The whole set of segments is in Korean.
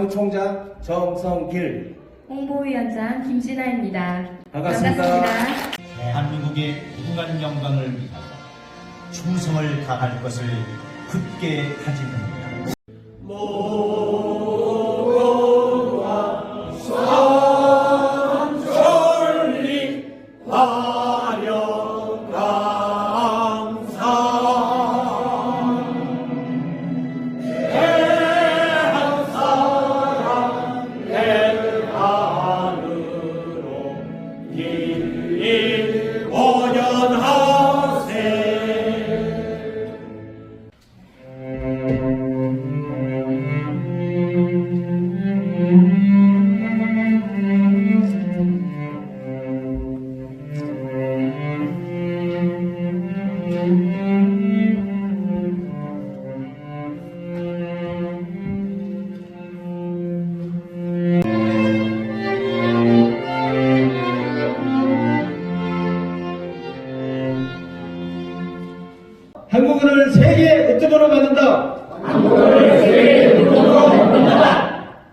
사무총장 정성길 홍보위원장 김진아입니다. 반갑습니다. 대한민국의 무궁한 영광을 위하여 충성을 다할 것을 굳게 다짐합니다. 한국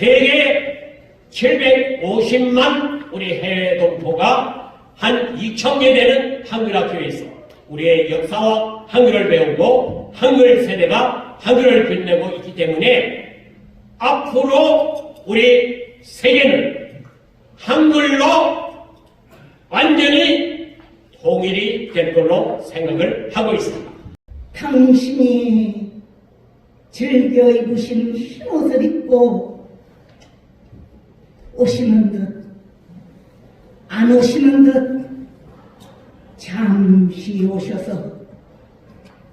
세계 750만 우리 해외 동포가 한 2천 개 되는 한글 학교에 있어 우리의 역사와 한글을 배우고 한글 세대가 한글을 빛내고 있기 때문에 앞으로 우리 세계는 한글로 완전히 통일이 될 걸로 생각을 하고 있습니다. 당신이 즐겨 입으신 흰옷을 입고 오시는 듯, 안 오시는 듯, 잠시 오셔서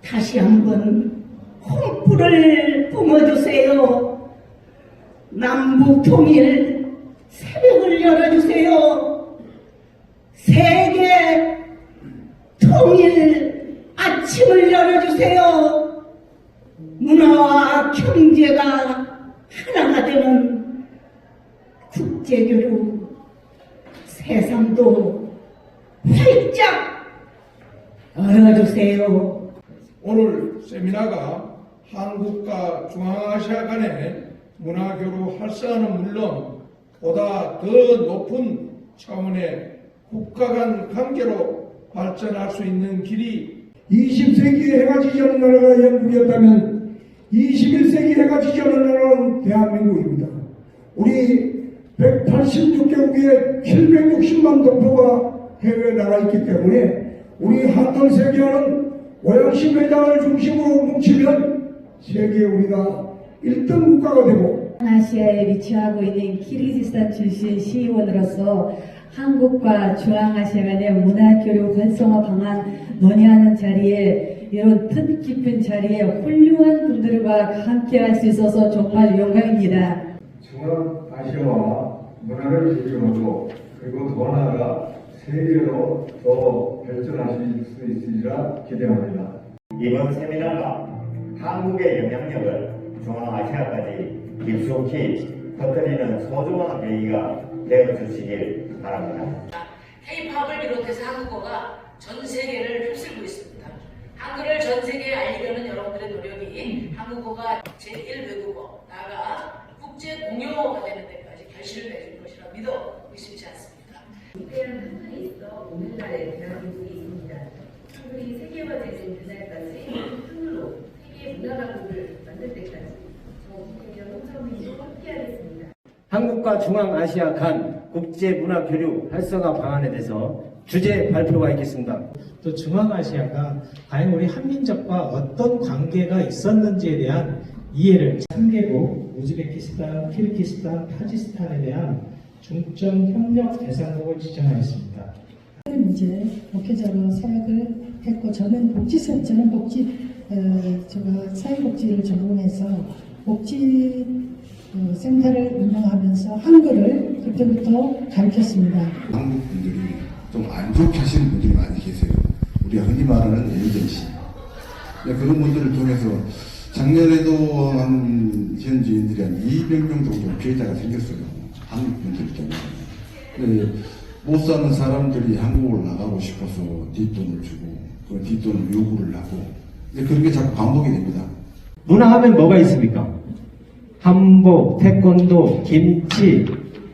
다시 한번 홍불을 뿜어주세요. 남북 통일 새벽을 열어주세요. 세계 통일 아침을 열어주세요. 문화와 경제가 하나가 되는 국 제교류 세상도 활짝 열어주세요. 오늘 세미나가 한국과 중앙아시아 간의 문화교류 활성화는 물론 보다 더 높은 차원의 국가 간 관계로 발전할 수 있는 길이 20세기에 해가 지지 않는 나라가 영국이었다면 21세기 해가 지지 않는 나라는 대한민국입니다. 우리 186개국의 760만 동포가 해외에 나가 있기 때문에 우리 한글 세계화는 고양시 매장을 중심으로 뭉치면 세계에 우리가 1등 국가가 되고 아시아에 위치하고 있는 키르기스탄 출신 시의원으로서 한국과 중앙아시아 간의 문화교류 활성화 방안 논의하는 자리에 이런 뜻깊은 자리에 훌륭한 분들과 함께할 수 있어서 정말 영광입니다. 중앙아시아와 문화를 중심으로 그리고 더 나아가 세계로 더 발전하실 수 있으리라 기대합니다. 이번 세미나가 한국의 영향력을 중앙아시아까지 깊숙이 퍼뜨리는 소중한 계기가 되어 주시길 바랍니다. K-팝을 비롯해서 한국어가 전 세계를 휩쓸고 있습니다. 한글을 전 세계에 알리려는 여러분들의 노력이 한국어가 제1외국어, 나아가 국제 공용어가 되는 데까지 결실을 맺을 것이라 믿어 의심치 않습니다. 이때는 한글이 있어. 오늘날의 대한민국이 있습니다. 한글이 세계화 되는 그날까지 한글로 세계 문화강국을 만들 때까지 함께하겠습니다. 한국과 중앙아시아 간 국제문화 교류 활성화 방안에 대해서 주제 발표가 있겠습니다. 또 중앙아시아가 과연 우리 한민족과 어떤 관계가 있었는지에 대한 이해를 3개국 우즈베키스탄, 키르기스탄, 타지스탄에 대한 중점 협력 대상국을 지정하였습니다. 이제 목회자로 사역을 했고 저는 복지센 저는 복지 어, 제가 사회복지를 전공해서 복지 어, 센터를 운영하면서 한글을 그때부터 가르쳤습니다. 한국 분들이 좀 안 좋게 하시는 분들이 많이 계세요. 우리가 흔히 말하는 에이전시. 네, 그런 분들을 통해서 작년에도 한 현지인들이 한 200명 정도 피해자가 생겼어요. 한국 분들 때문에. 네, 못 사는 사람들이 한국을 나가고 싶어서 뒷돈을 주고 그 뒷돈을 요구를 하고 네, 그런 게 자꾸 반복이 됩니다. 문화하면 뭐가 있습니까? 한복, 태권도, 김치,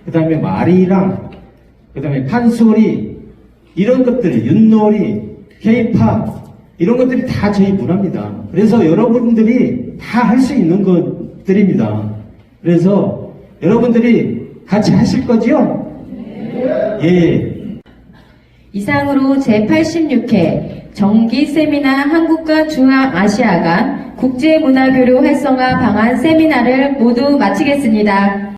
그 다음에 마리랑, 그 다음에 판소리, 이런 것들이, 윷놀이, 케이팝, 이런 것들이 다 저희 문화입니다. 그래서 여러분들이 다 할 수 있는 것들입니다. 그래서 여러분들이 같이 하실 거죠? 예. 이상으로 제86회 정기 세미나 한국과 중앙아시아 간 국제문화교류 활성화 방안 세미나를 모두 마치겠습니다.